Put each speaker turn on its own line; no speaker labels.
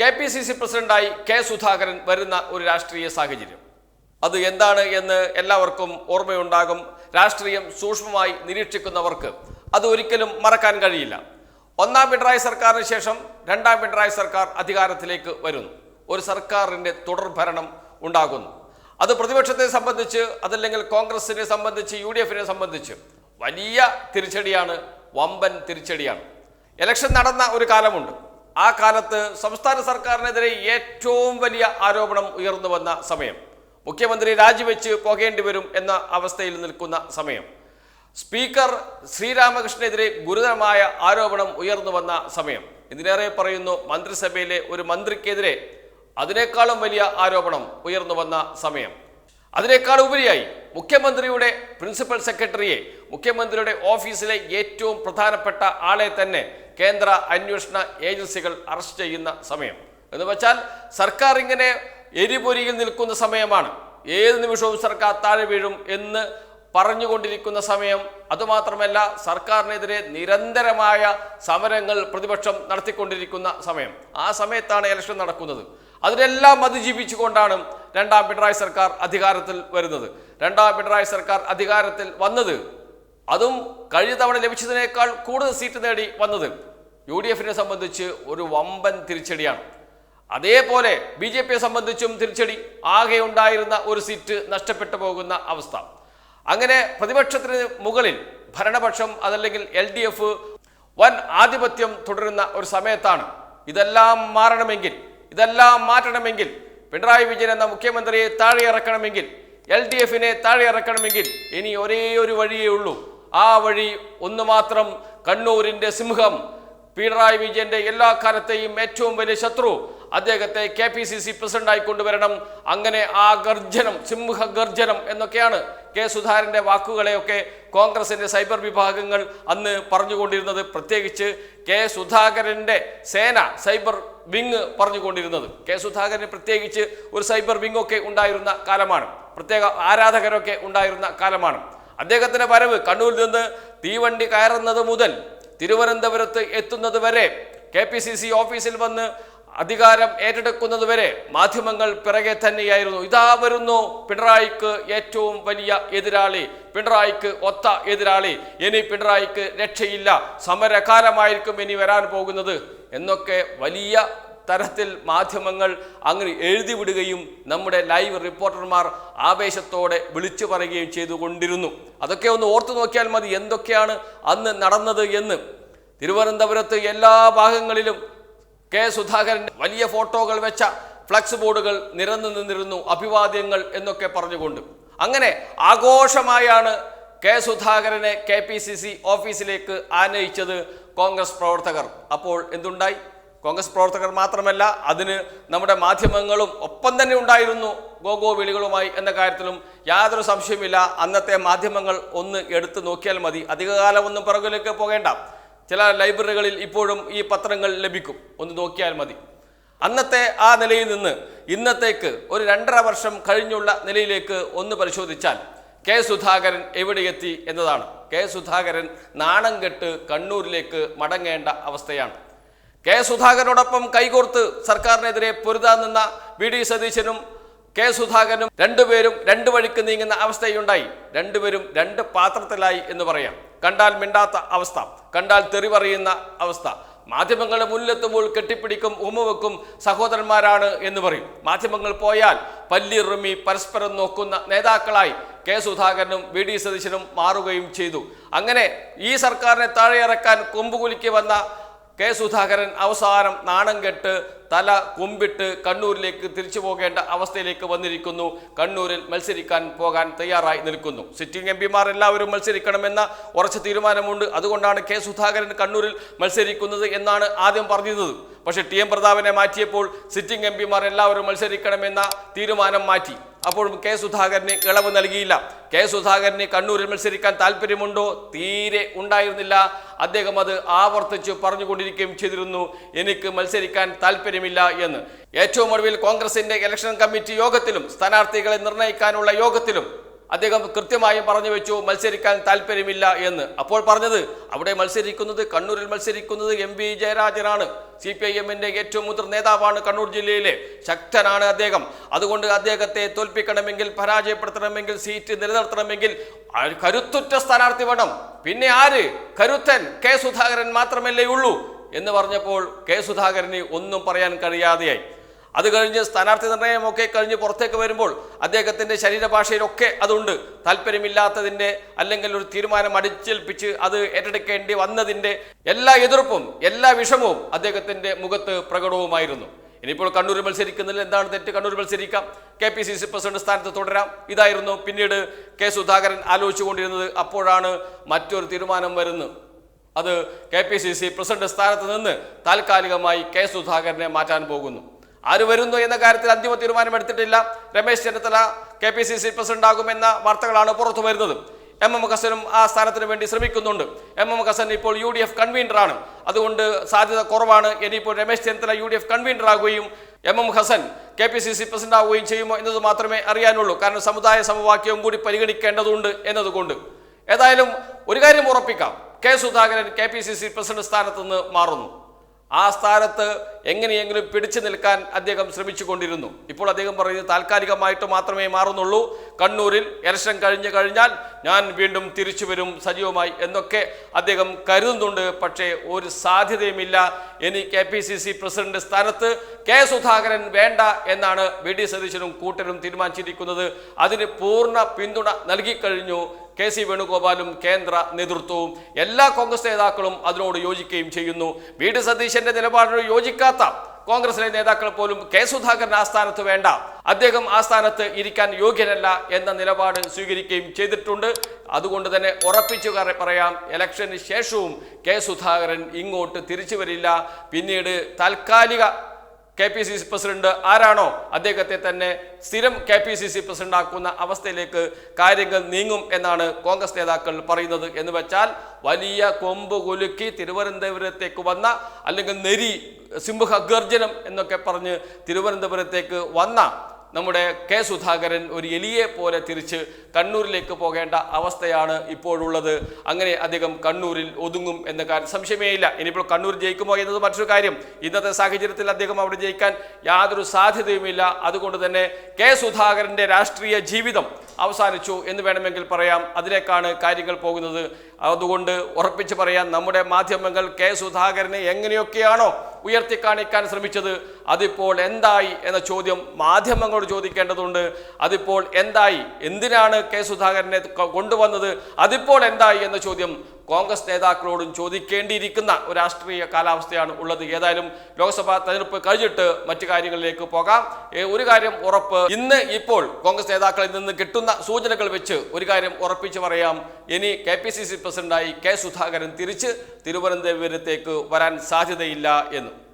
K P C C പ്രസിഡന്റായി K Sudhakaran വരുന്ന ഒരു രാഷ്ട്രീയ സാഹചര്യം. അത് എന്താണ് എന്ന് എല്ലാവർക്കും ഓർമ്മയുണ്ടാകും. രാഷ്ട്രീയം സൂക്ഷ്മമായി നിരീക്ഷിക്കുന്നവർക്ക് അത് ഒരിക്കലും മറക്കാൻ കഴിയില്ല. ഒന്നാം പിണറായി സർക്കാരിന് ശേഷം രണ്ടാം പിണറായി സർക്കാർ അധികാരത്തിലേക്ക് വരുന്നു. ഒരു സർക്കാരിന്റെ തുടർഭരണം ഉണ്ടാകുന്നു. അത് പ്രതിപക്ഷത്തെ സംബന്ധിച്ച് അതല്ലെങ്കിൽ കോൺഗ്രസിനെ സംബന്ധിച്ച് യു ഡി എഫിനെ സംബന്ധിച്ച് വലിയ തിരിച്ചടിയാണ് വമ്പൻ തിരിച്ചടിയാണ്. ഇലക്ഷൻ നടന്ന ഒരു കാലമുണ്ട്. ആ കാലത്ത് സംസ്ഥാന സർക്കാരിനെതിരെ ഏറ്റവും വലിയ ആരോപണം ഉയർന്നു വന്ന സമയം. മുഖ്യമന്ത്രി രാജിവെച്ച് പോകേണ്ടി വരും എന്ന അവസ്ഥയിൽ നിൽക്കുന്ന സമയം. സ്പീക്കർ ശ്രീരാമകൃഷ്ണനെതിരെ ഗുരുതരമായ ആരോപണം ഉയർന്നു വന്ന സമയം. ഇതിനേറെ പറയുന്നു മന്ത്രിസഭയിലെ ഒരു മന്ത്രിക്കെതിരെ അതിനേക്കാളും വലിയ ആരോപണം ഉയർന്നു വന്ന സമയം. അതിനേക്കാൾ ഉപരിയായി മുഖ്യമന്ത്രിയുടെ പ്രിൻസിപ്പൽ സെക്രട്ടറിയെ മുഖ്യമന്ത്രിയുടെ ഓഫീസിലെ ഏറ്റവും പ്രധാനപ്പെട്ട ആളെ തന്നെ കേന്ദ്ര അന്വേഷണ ഏജൻസികൾ അറസ്റ്റ് ചെയ്യുന്ന സമയം. എന്ന് വെച്ചാൽ സർക്കാർ ഇങ്ങനെ എരിപൊരിയിൽ നിൽക്കുന്ന സമയമാണ്. ഏത് നിമിഷവും സർക്കാർ താഴെ വീഴും എന്ന് പറഞ്ഞുകൊണ്ടിരിക്കുന്ന സമയം. അതുമാത്രമല്ല സർക്കാരിനെതിരെ നിരന്തരമായ സമരങ്ങൾ പ്രതിപക്ഷം നടത്തിക്കൊണ്ടിരിക്കുന്ന സമയം. ആ സമയത്താണ് ഇലക്ഷൻ നടക്കുന്നത്. അതിനെല്ലാം അതിജീവിച്ചുകൊണ്ടാണ് രണ്ടാം പിണറായി സർക്കാർ അധികാരത്തിൽ വരുന്നത്. രണ്ടാം പിണറായി സർക്കാർ അധികാരത്തിൽ വന്നത്. അതും കഴിഞ്ഞ തവണ ലഭിച്ചതിനേക്കാൾ കൂടുതൽ സീറ്റ് നേടി വന്നത് യു ഡി എഫിനെ സംബന്ധിച്ച് ഒരു വമ്പൻ തിരിച്ചടിയാണ്. അതേപോലെ ബി ജെ പിയെ സംബന്ധിച്ചും തിരിച്ചടി. ആകെ ഉണ്ടായിരുന്ന ഒരു സീറ്റ് നഷ്ടപ്പെട്ടു പോകുന്ന അവസ്ഥ. അങ്ങനെ പ്രതിപക്ഷത്തിന് മുകളിൽ ഭരണപക്ഷം അതല്ലെങ്കിൽ എൽ ഡി എഫ് വൻ ആധിപത്യം തുടരുന്ന ഒരു സമയത്താണ് ഇതെല്ലാം മാറണമെങ്കിൽ ഇതെല്ലാം മാറ്റണമെങ്കിൽ പിണറായി വിജയൻ എന്ന മുഖ്യമന്ത്രിയെ താഴെ ഇറക്കണമെങ്കിൽ എൽ ഡി എഫിനെ താഴെ ഇറക്കണമെങ്കിൽ ഇനി ഒരേ ഒരു വഴിയേ ഉള്ളൂ. ആ വഴി ഒന്ന് മാത്രം കണ്ണൂരിന്റെ സിംഹം പിണറായി വിജയന്റെ എല്ലാ കാലത്തെയും ഏറ്റവും വലിയ ശത്രു അദ്ദേഹത്തെ കെ പി സി സി പ്രസിഡന്റായി കൊണ്ടുവരണം. അങ്ങനെ ആ ഗർജനം സിംഹ ഗർജനം എന്നൊക്കെയാണ് കെ സുധാകരന്റെ വാക്കുകളെയൊക്കെ കോൺഗ്രസിന്റെ സൈബർ വിഭാഗങ്ങൾ അന്ന് പറഞ്ഞുകൊണ്ടിരുന്നത് പ്രത്യേകിച്ച് കെ സുധാകരന്റെ സേന സൈബർ വിങ് പറഞ്ഞുകൊണ്ടിരുന്നത്. കെ സുധാകരന് പ്രത്യേകിച്ച് ഒരു സൈബർ വിങ് ഒക്കെ ഉണ്ടായിരുന്ന കാലമാണ്. പ്രത്യേക ആരാധകരൊക്കെ ഉണ്ടായിരുന്ന കാലമാണ്. അദ്ദേഹത്തിന്റെ വരവ് കണ്ണൂരിൽ നിന്ന് തീവണ്ടി കയറുന്നത് മുതൽ തിരുവനന്തപുരത്ത് എത്തുന്നത് വരെ കെ പി സി സി ഓഫീസിൽ വന്ന് അധികാരം ഏറ്റെടുക്കുന്നത് വരെ മാധ്യമങ്ങൾ പിറകെ തന്നെയായിരുന്നു. ഇതാ വരുന്നു പിണറായിക്ക് ഏറ്റവും വലിയ എതിരാളി പിണറായിക്ക് ഒത്ത എതിരാളി. ഇനി പിണറായിക്ക് രക്ഷയില്ല. സമരകാലമായിരിക്കും ഇനി വരാൻ പോകുന്നത് എന്നൊക്കെ വലിയ തരത്തിൽ മാധ്യമങ്ങൾ അങ്ങനെ എഴുതി വിടുകയും നമ്മുടെ ലൈവ് റിപ്പോർട്ടർമാർ ആവേശത്തോടെ വിളിച്ചു പറയുകയും ചെയ്തുകൊണ്ടിരുന്നു അതൊക്കെ ഒന്ന് ഓർത്തു നോക്കിയാൽ മതി എന്തൊക്കെയാണ് അന്ന് നടന്നത് എന്ന്. തിരുവനന്തപുരത്ത് എല്ലാ ഭാഗങ്ങളിലും കെ സുധാകരൻ വലിയ ഫോട്ടോകൾ വെച്ച ഫ്ലക്സ് ബോർഡുകൾ നിരന്നു നിന്നിരുന്നു അഭിവാദ്യങ്ങൾ എന്നൊക്കെ പറഞ്ഞുകൊണ്ട്. അങ്ങനെ ആഘോഷമായാണ് കെ സുധാകരനെ കെ പി സി സി ഓഫീസിലേക്ക് ആനയിച്ചത് കോൺഗ്രസ് പ്രവർത്തകർ. അപ്പോൾ എന്തുണ്ടായി? കോൺഗ്രസ് പ്രവർത്തകർ മാത്രമല്ല അതിന് നമ്മുടെ മാധ്യമങ്ങളും ഒപ്പം തന്നെ ഉണ്ടായിരുന്നു ഗോഗോ വിളികളുമായി എന്ന കാര്യത്തിലും യാതൊരു സംശയമില്ല അന്നത്തെ മാധ്യമങ്ങൾ ഒന്ന് എടുത്തു നോക്കിയാൽ മതി. അധികകാലമൊന്നും പുറകിലേക്ക് പോകേണ്ട. ചില ലൈബ്രറികളിൽ ഇപ്പോഴും ഈ പത്രങ്ങൾ ലഭിക്കും. ഒന്ന് നോക്കിയാൽ മതി. അന്നത്തെ ആ നിലയിൽ നിന്ന് ഇന്നത്തേക്ക് ഒരു രണ്ടര വർഷം കഴിഞ്ഞുള്ള നിലയിലേക്ക് ഒന്ന് പരിശോധിച്ചാൽ കെ സുധാകരൻ എവിടെയെത്തി എന്നതാണ്. കെ സുധാകരൻ നാണം കെട്ട് കണ്ണൂരിലേക്ക് മടങ്ങേണ്ട അവസ്ഥയാണ്. കെ സുധാകരനോടൊപ്പം കൈകോർത്ത് സർക്കാരിനെതിരെ പൊരുതാൻ നിന്ന വി ഡി സതീശനും കെ സുധാകരനും രണ്ടുപേരും രണ്ട് വഴിക്ക് നീങ്ങുന്ന അവസ്ഥയുണ്ടായി. രണ്ടുപേരും രണ്ട് പാത്രത്തിലായി എന്ന് പറയാം. കണ്ടാൽ മിണ്ടാത്ത അവസ്ഥ കണ്ടാൽ തെറിവറിയുന്ന അവസ്ഥ. മാധ്യമങ്ങളുടെ മുന്നിലെത്തുമ്പോൾ കെട്ടിപ്പിടിക്കും ഉമ്മവെക്കും സഹോദരന്മാരാണ് എന്ന് പറയും. മാധ്യമങ്ങൾ പോയാൽ പല്ലിറുമി പരസ്പരം നോക്കുന്ന നേതാക്കളായി കെ സുധാകരനും വി ഡി സതീശനും മാറുകയും ചെയ്തു. അങ്ങനെ ഈ സർക്കാരിനെ താഴെയിറക്കാൻ കൊമ്പുകുലിക്ക് വന്ന കെ സുധാകരൻ അവസാനം നാണം കെട്ട് തല കുമ്പിട്ട് കണ്ണൂരിലേക്ക് തിരിച്ചു പോകേണ്ട അവസ്ഥയിലേക്ക് വന്നിരിക്കുന്നു. കണ്ണൂരിൽ മത്സരിക്കാൻ പോകാൻ തയ്യാറായി നിൽക്കുന്നു. സിറ്റിംഗ് എം പിമാർ എല്ലാവരും മത്സരിക്കണമെന്ന ഉറച്ച തീരുമാനമുണ്ട്. അതുകൊണ്ടാണ് കെ സുധാകരൻ കണ്ണൂരിൽ മത്സരിക്കുന്നത് എന്നാണ് ആദ്യം പറഞ്ഞിരുന്നത്. പക്ഷേ ടി എം പ്രതാപനെ മാറ്റിയപ്പോൾ സിറ്റിംഗ് എം പിമാർ എല്ലാവരും മത്സരിക്കണമെന്ന തീരുമാനം മാറ്റി. അപ്പോഴും കെ സുധാകരന് ഇളവ് നൽകിയില്ല. കെ സുധാകരന് കണ്ണൂരിൽ മത്സരിക്കാൻ താല്പര്യമുണ്ടോ? തീരെ ഉണ്ടായിരുന്നില്ല. അദ്ദേഹം അത് ആവർത്തിച്ച് പറഞ്ഞുകൊണ്ടിരിക്കുകയും ചെയ്തിരുന്നു. എനിക്ക് മത്സരിക്കാൻ താല്പര്യമില്ല എന്ന്. ഏറ്റവും ഒടുവിൽ കോൺഗ്രസിന്റെ ഇലക്ഷൻ കമ്മിറ്റി യോഗത്തിലും സ്ഥാനാർത്ഥികളെ നിർണയിക്കാനുള്ള യോഗത്തിലും അദ്ദേഹം കൃത്യമായും പറഞ്ഞു വെച്ചു മത്സരിക്കാൻ താല്പര്യമില്ല എന്ന്. അപ്പോൾ പറഞ്ഞത് അവിടെ മത്സരിക്കുന്നത് കണ്ണൂരിൽ മത്സരിക്കുന്നത് എം വി ജയരാജനാണ്. സി പി ഐ എമ്മിന്റെ ഏറ്റവും മുതിർന്ന നേതാവാണ് കണ്ണൂർ ജില്ലയിലെ ശക്തനാണ് അദ്ദേഹം. അതുകൊണ്ട് അദ്ദേഹത്തെ തോൽപ്പിക്കണമെങ്കിൽ പരാജയപ്പെടുത്തണമെങ്കിൽ സീറ്റ് നിലനിർത്തണമെങ്കിൽ കരുത്തുറ്റ സ്ഥാനാർത്ഥി വേണം. പിന്നെ ആര്? കരുത്തൻ കെ സുധാകരൻ മാത്രമല്ലേ ഉള്ളൂ എന്ന് പറഞ്ഞപ്പോൾ കെ സുധാകരന് ഒന്നും പറയാൻ കഴിയാതെയായി. അത് കഴിഞ്ഞ് സ്ഥാനാർത്ഥി നിർണയമൊക്കെ കഴിഞ്ഞ് പുറത്തേക്ക് വരുമ്പോൾ അദ്ദേഹത്തിന്റെ ശരീരഭാഷയിലൊക്കെ അതുണ്ട്. താല്പര്യമില്ലാത്തതിന്റെ അല്ലെങ്കിൽ ഒരു തീരുമാനം അടിച്ചേൽപ്പിച്ച് അത് ഏറ്റെടുക്കേണ്ടി വന്നതിന്റെ എല്ലാ എതിർപ്പും എല്ലാ വിഷമവും അദ്ദേഹത്തിന്റെ മുഖത്ത് പ്രകടവുമായിരുന്നു. ഇനിയിപ്പോൾ കണ്ണൂർ മത്സരിക്കുന്നതിൽ എന്താണ് തെറ്റ്? Kannur മത്സരിക്കാം. K P C C president സ്ഥാനത്ത് തുടരാം. ഇതായിരുന്നു പിന്നീട് കെ സുധാകരൻ ആലോചിച്ചുകൊണ്ടിരുന്നത്. അപ്പോഴാണ് മറ്റൊരു തീരുമാനം വരുന്നത്. അത് K P C C president സ്ഥാനത്ത് നിന്ന് താൽക്കാലികമായി കെ സുധാകരനെ മാറ്റാൻ പോകുന്നു. ആര് വരുന്നു എന്ന കാര്യത്തിൽ അന്തിമ തീരുമാനമെടുത്തിട്ടില്ല. Ramesh Chennithala K P C C president ആകുമെന്ന വാർത്തകളാണ് പുറത്തു വരുന്നത്. എം. എം. ഹസനും ആ സ്ഥാനത്തിന് വേണ്ടി ശ്രമിക്കുന്നുണ്ട്. എം. എം. ഹസൻ ഇപ്പോൾ യു ഡി എഫ് കൺവീനറാണ്. അതുകൊണ്ട് സാധ്യത കുറവാണ്. ഇനിയിപ്പോൾ Ramesh Chennithala U D F convener ആകുകയും M. M. Hassan K P C C president ആവുകയും ചെയ്യുമോ എന്നത് മാത്രമേ അറിയാനുള്ളൂ. കാരണം സമുദായ സമവാക്യവും കൂടി പരിഗണിക്കേണ്ടതുണ്ട് എന്നതുകൊണ്ട്. ഏതായാലും ഒരു കാര്യം ഉറപ്പിക്കാം. K Sudhakaran K P C C president സ്ഥാനത്ത് നിന്ന് മാറുന്നു. ആ സ്ഥാനത്ത് എങ്ങനെയെങ്കിലും പിടിച്ചു നിൽക്കാൻ അദ്ദേഹം ശ്രമിച്ചുകൊണ്ടിരുന്നു. ഇപ്പോൾ അദ്ദേഹം പറയുന്നത് താൽക്കാലികമായിട്ട് മാത്രമേ മാറുന്നുള്ളൂ. കണ്ണൂരിൽ ഇലക്ഷൻ കഴിഞ്ഞു കഴിഞ്ഞാൽ ഞാൻ വീണ്ടും തിരിച്ചു വരും സജീവമായി എന്നൊക്കെ അദ്ദേഹം കരുതുന്നുണ്ട്. പക്ഷേ ഒരു സാധ്യതയുമില്ല. ഇനി K P C C president സ്ഥാനത്ത് കെ സുധാകരൻ വേണ്ട എന്നാണ് വി ഡി സതീശനും കൂട്ടരും തീരുമാനിച്ചിരിക്കുന്നത്. അതിന് പൂർണ പിന്തുണ നൽകിക്കഴിഞ്ഞു കെ സി വേണുഗോപാലും കേന്ദ്ര നേതൃത്വവും എല്ലാ കോൺഗ്രസ് നേതാക്കളും അതിനോട് യോജിക്കുകയും ചെയ്യുന്നു. വി ഡി സതീശന്റെ നിലപാടിനോട് യോജിക്കാത്ത കോൺഗ്രസിലെ നേതാക്കൾ പോലും കെ സുധാകരൻ ആ സ്ഥാനത്ത് വേണ്ട. അദ്ദേഹം ആ സ്ഥാനത്ത് ഇരിക്കാൻ യോഗ്യനല്ല എന്ന നിലപാട് സ്വീകരിക്കുകയും ചെയ്തിട്ടുണ്ട്. അതുകൊണ്ട് തന്നെ ഉറപ്പിച്ചു പറയാം ഇലക്ഷന് ശേഷവും കെ സുധാകരൻ ഇങ്ങോട്ട് തിരിച്ചു വരില്ല. പിന്നീട് താൽക്കാലിക K P C C president ആരാണോ അദ്ദേഹത്തെ തന്നെ സ്ഥിരം K P C C president ആക്കുന്ന അവസ്ഥയിലേക്ക് കാര്യങ്ങൾ നീങ്ങും എന്നാണ് കോൺഗ്രസ് നേതാക്കൾ പറയുന്നത്. എന്ന് വെച്ചാൽ വലിയ കൊമ്പ് കുലുക്കി തിരുവനന്തപുരത്തേക്ക് വന്ന അല്ലെങ്കിൽ നെരി സിംഹഗർജനം എന്നൊക്കെ പറഞ്ഞ് തിരുവനന്തപുരത്തേക്ക് വന്ന നമ്മുടെ കെ സുധാകരൻ ഒരു എലിയെ പോലെ തിരിച്ച് കണ്ണൂരിലേക്ക് പോകേണ്ട അവസ്ഥയാണ് ഇപ്പോഴുള്ളത്. അങ്ങനെ അധികം കണ്ണൂരിൽ ഒതുങ്ങും എന്ന കാര്യം സംശയമേ ഇല്ല ഇനിയിപ്പോൾ കണ്ണൂർ ജയിക്കുമോ എന്നത് മറ്റൊരു കാര്യം. ഇന്നത്തെ സാഹചര്യത്തിൽ അദ്ദേഹം അവിടെ ജയിക്കാൻ യാതൊരു സാധ്യതയുമില്ല. അതുകൊണ്ട് തന്നെ കെ സുധാകരന്റെ രാഷ്ട്രീയ ജീവിതം അവസാനിച്ചു എന്ന് വേണമെങ്കിൽ പറയാം. അതിലേക്കാണ് കാര്യങ്ങൾ പോകുന്നത്. അതുകൊണ്ട് ഉറപ്പിച്ച് പറയാം നമ്മുടെ മാധ്യമങ്ങൾ കെ സുധാകരനെ എങ്ങനെയൊക്കെയാണോ ഉയർത്തിക്കാണിക്കാൻ ശ്രമിച്ചത്. അതിപ്പോൾ എന്തായി എന്ന ചോദ്യം മാധ്യമങ്ങളോട് ചോദിക്കേണ്ടതുണ്ട്. അതിപ്പോൾ എന്തായി? എന്തിനാണ് കെ സുധാകരനെ കൊണ്ടുവന്നത്? അതിപ്പോൾ എന്തായി എന്ന ചോദ്യം കോൺഗ്രസ് നേതാക്കളോടും ചോദിക്കേണ്ടിയിരിക്കുന്ന ഒരു രാഷ്ട്രീയ കാലാവസ്ഥയാണ് ഉള്ളത്. ഏതായാലും ലോക്സഭാ തെരഞ്ഞെടുപ്പ് കഴിഞ്ഞിട്ട് മറ്റു കാര്യങ്ങളിലേക്ക് പോകാം. ഒരു കാര്യം ഉറപ്പ്. ഇന്ന് ഇപ്പോൾ കോൺഗ്രസ് നേതാക്കളിൽ നിന്ന് കിട്ടുന്ന സൂചനകൾ വെച്ച് ഒരു കാര്യം ഉറപ്പിച്ചു പറയാം. ഇനി കെ പി സി സി പ്രസിഡന്റായി കെ സുധാകരൻ തിരിച്ച് തിരുവനന്തപുരത്തേക്ക് വരാൻ സാധ്യതയില്ല എന്ന്.